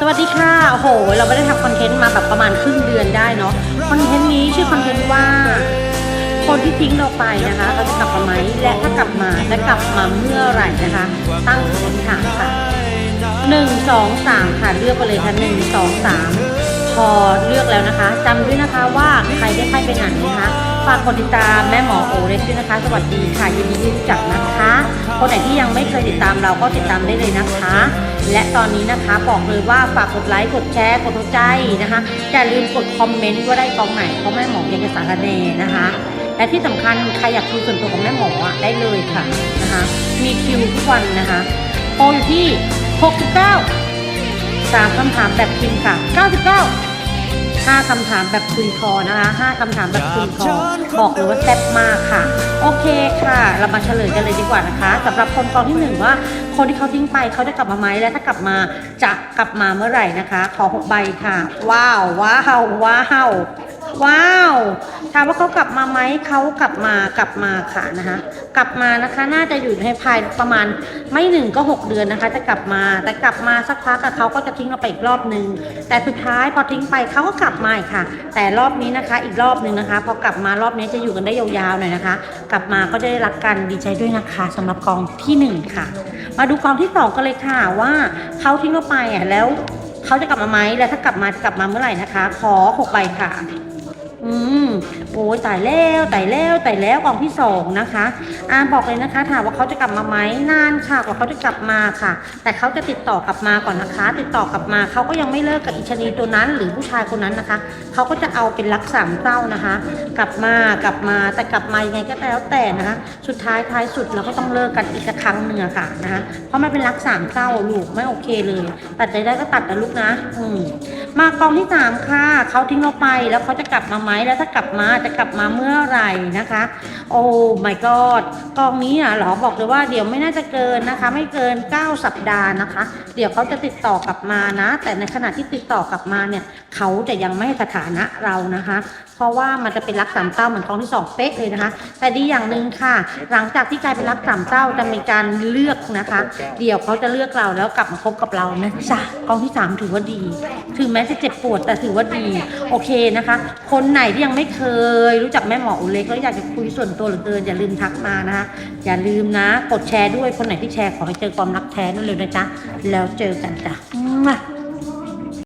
สวัสดีค่ะโอ้โห เราไม่ได้ทำคอนเทนต์มาแบบประมาณครึ่งเดือนได้เนาะ คอนเทนต์นี้ชื่อคอนเทนต์ว่า คนที่ทิ้งเราไปนะคะเขาจะกลับมาไหม และถ้ากลับมาจะกลับมาเมื่อไหร่นะคะ ตั้งคำถามค่ะหนึ่งสองสามค่ะ เลือกไปเลยค่ะหนึ่งสองสามพอเลือกแล้วนะคะจำด้วยนะคะว่าใครได้ไพ่ไปไหนนะคะ ฝากกดติดตามแม่หมอโอเล็กด้วยนะคะ สวัสดีค่ะยินดีที่รู้จักนะคะ คนไหนที่ยังไม่เคยติดตามเราก็ติดตามได้เลยนะคะ และตอนนี้นะคะบอกเลยว่าฝากกดไลค์กดแชร์กดหัวใจนะคะอย่าลืมกดคอมเมนต์ว่าได้กองไหนเพราะแม่หมอยังจะสารแนนะคะ และที่สำคัญใครอยากคุยส่วนตัวของแม่หมออะได้เลยค่ะนะคะ มีคิวทุกวันนะคะโปรอยู่ที่ 69สามคำถามแบบพิมพ์ค่ะ 99 ห้าคำถามแบบคุยคอนะคะห้าคำถามแบบคุยคอบอกเลยว่าแซ่บมากค่ะ โอเคค่ะ เรามาเฉลยกันเลยดีกว่านะคะสำหรับคนกองที่หนึ่งว่าคนที่เขาทิ้งไปเขาจะกลับมาไหมและถ้ากลับมาจะกลับมาเมื่อไหร่นะคะ ขอหกใบค่ะ ว้าวว้าวว้าว ว้าว ถามว่าเขากลับมาไหมเขากลับมากลับมาค่ะนะคะ กลับมานะคะ น่าจะอยู่ในภายประมาณไม่หนึ่งก็หกเดือนนะคะ จะกลับมา แต่กลับมาสักพักเขาก็จะทิ้งเราไปอีกรอบหนึ่งแต่สุดท้ายพอทิ้งไปเขาก็กลับมาอีกค่ะ แต่รอบนี้นะคะ อีกรอบหนึ่งนะคะ พอกลับมารอบนี้จะอยู่กันได้ยาวๆหน่อยนะคะ กลับมาก็จะได้รักกันดีใจด้วยนะคะสำหรับกองที่หนึ่งค่ะ มาดูกองที่สองกันเลยค่ะว่าเขาทิ้งเราไปอะแล้วเขาจะกลับมาไหมแล้วถ้ากลับมาจะกลับมาเมื่อไหร่นะคะ ขอหกใบค่ะ อืมโอ้ยตายแล้วตายแล้วตายแล้วกองที่สองนะคะอ่าบอกเลยนะคะ ถามว่าเขาจะกลับมาไหมนานค่ะกว่าเขาจะกลับมาค่ะ แต่เขาจะติดต่อกลับมาก่อนนะคะ ติดต่อกลับมาเขาก็ยังไม่เลิกกับอิชนีตัวนั้น หรือผู้ชายคนนั้นนะคะเขาก็จะเอาเป็นรักสามเศร้านะคะ กลับมากลับมาแต่กลับมายังไงก็แล้วแต่นะคะ สุดท้ายท้ายสุดเราก็ต้องเลิกกันอีกครั้งหนึ่งค่ะนะคะเพราะมันเป็นรักสามเศร้าลูกไม่โอเคเลยตัดใจได้ก็ตัดนะลูกนะ อืมมากองที่สามค่ะเขาทิ้งเราไปแล้วเขาจะกลับมาไหมแล้วถ้ากลับมาจะกลับมาเมื่อไหร่นะคะ โอ้ my god กองนี้อะหรอบอกเลยว่าเดี๋ยวไม่น่าจะเกินนะคะ ไม่เกิน 9 สัปดาห์นะคะ เดี๋ยวเขาจะติดต่อกลับมานะ แต่ในขณะที่ติดต่อกลับมาเนี่ยเขาจะยังไม่สถานะเรานะคะ เพราะว่ามันจะเป็นรักสามเต้าเหมือนกองที่สองเป๊ะเลยนะคะ แต่ดีอย่างหนึ่งค่ะ หลังจากที่กลายเป็นรักสามเต้าจะมีการเลือกนะคะ เดี๋ยวเขาจะเลือกเราแล้วกลับมาคบกับเรานะจ๊ะกองที่สามถือว่าดี ถึงแม้จะเจ็บปวดแต่ถือว่าดี โอเคนะคะ คนไหนที่ยังไม่เคย รู้จักแม่หมออุเล็กแล้วอยากจะคุยส่วนตัวเหลือเกินอย่าลืมทักมานะคะอย่าลืมนะ กดแชร์ด้วยคนไหนที่แชร์ขอให้เจอความรักแท้นั่นเลยนะจ๊ะแล้วเจอกันจ้ะ